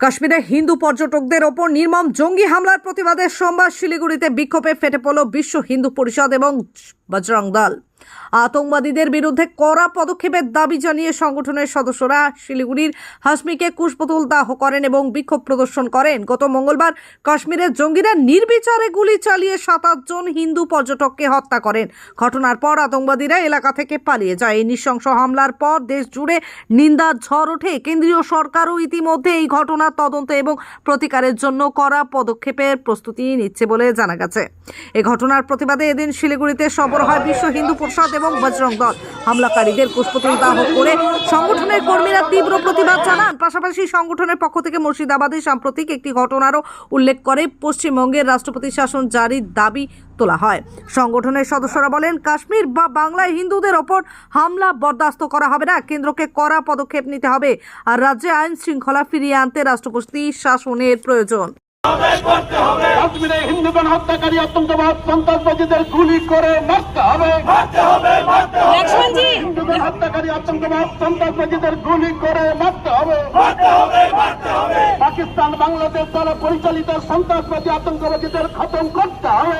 কাশ্মীরে হিন্দু পর্যটকদের ওপর নির্মম জঙ্গি হামলার প্রতিবাদে সোমবার শিলিগুড়িতে বিক্ষোভে ফেটে পড়ল বিশ্ব হিন্দু পরিষদ এবং বজরং দল আতঙ্কবাদীদের বিরুদ্ধে কড়া পদক্ষেপের দাবি জানিয়ে সংগঠনের সদস্যরা শিলিগুড়ির হাসমিকে কুশপুতুল দাহ করেন এবং বিক্ষোভ প্রদর্শন করেন। গত মঙ্গলবার কাশ্মীরের জঙ্গিরা নির্বিচারে গুলি চালিয়ে সাতাশ জন হিন্দু পর্যটককে হত্যা করেন। ঘটনার পর আতঙ্কবাদীরা এলাকা থেকে পালিয়ে যায়। এই নৃশংস হামলার পর দেশ জুড়ে নিন্দার ঝড় ওঠে। কেন্দ্রীয় সরকারও ইতিমধ্যে এই ঘটনার তদন্ত এবং প্রতিকারের জন্য কড়া পদক্ষেপের প্রস্তুতি নিচ্ছে বলে জানা গেছে। এ ঘটনার প্রতিবাদে এদিন শিলিগুড়িতে সবর হয় বিশ্ব হিন্দু পরিষদ এবং বজরং দল। হামলাকারীদের কুশপুতুল দাহ করে সংগঠনের কর্মীরা তীব্র প্রতিবাদ জানান। পাশাপাশি সংগঠনের পক্ষ থেকে মুর্শিদাবাদে সাম্প্রতিক একটি ঘটনারও উল্লেখ করে পশ্চিমবঙ্গের রাষ্ট্রপতি শাসন জারির দাবি তোলা হয়। সংগঠনের সদস্যরা বলেন, কাশ্মীর বা বাংলায় হিন্দুদের ওপর হামলা বরদাস্ত করা হবে না। কেন্দ্রকে কড়া পদক্ষেপ নিতে হবে। আর রাজ্যে আইন শৃঙ্খলা ফিরিয়ে আনতে রাষ্ট্রপতি শাসনের প্রয়োজন। কাশ্মীরে হিন্দুগণ হত্যাকারী আতঙ্কবাদ সন্ত্রাসবাদীদের গুলি করে মারতে হবে। হিন্দুগণ হত্যাকারী আতঙ্কবাদ সন্ত্রাসবাদীদের গুলি করে মারতে হবে। পাকিস্তান বাংলাদেশ দ্বারা পরিচালিত সন্ত্রাসবাদী আতঙ্কবাদীদের খতম করতে হবে।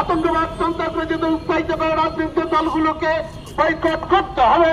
আতঙ্কবাদ সন্ত্রাসবাদীদের উৎসাহিত করে রাজনৈতিক দলগুলোকে বয়কট করতে হবে।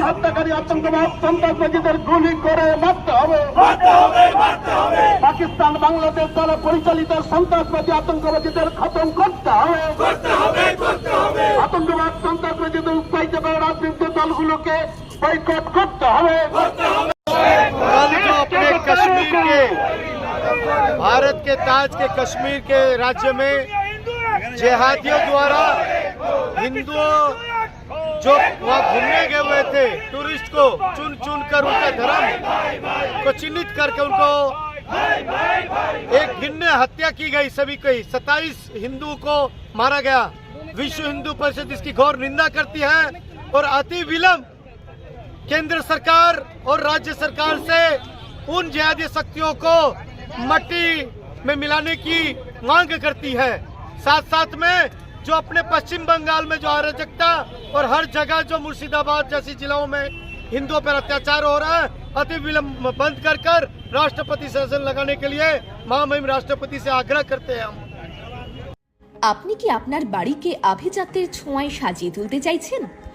হিন্দুগণ হত্যাকারী আতঙ্কবাদ সন্ত্রাসবাদীদের গুলি করে মারতে হবে পাকিস্তান বাংলাদেশ দ্বারা পরিচালিত সন্ত্রাসবাদী আতঙ্কবাদীদের খতম করতে হবে আতঙ্কবাদ সন্ত্রাসবাদীদের উৎসাহিত করে রাজনৈতিক দলগুলোকে বয়কট করতে হবে कल जो अपने कश्मीर के भारत के ताज के कश्मीर के राज्य में जेहादियों द्वारा हिंदुओं जो वहाँ घूमने गए हुए थे टूरिस्ट को चुन चुन कर उनका धर्म को चिन्हित करके उनको एक घिन्न हत्या की गई सभी की। सत्ताईस हिंदू को मारा गया। विश्व हिंदू परिषद इसकी घोर निंदा करती है और अति विलंब केंद्र सरकार और राज्य सरकार से उन जिहादी शक्तियों को मट्टी में मिलाने की मांग करती है। साथ साथ में जो अपने पश्चिम बंगाल में जो अराजकता और हर जगह जो मुर्शिदाबाद जैसी जिलों में हिंदुओं पर अत्याचार हो रहा है अति विलंब बंद कर कर राष्ट्रपति शासन लगाने के लिए महामहिम राष्ट्रपति से आग्रह करते हैं हम আপনি কি আপনার বাড়িকে আভিজাত্যের ছোঁয়ায় সাজিয়ে তুলতে চাইছেন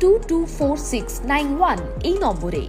two two four six nine one এই নম্বরে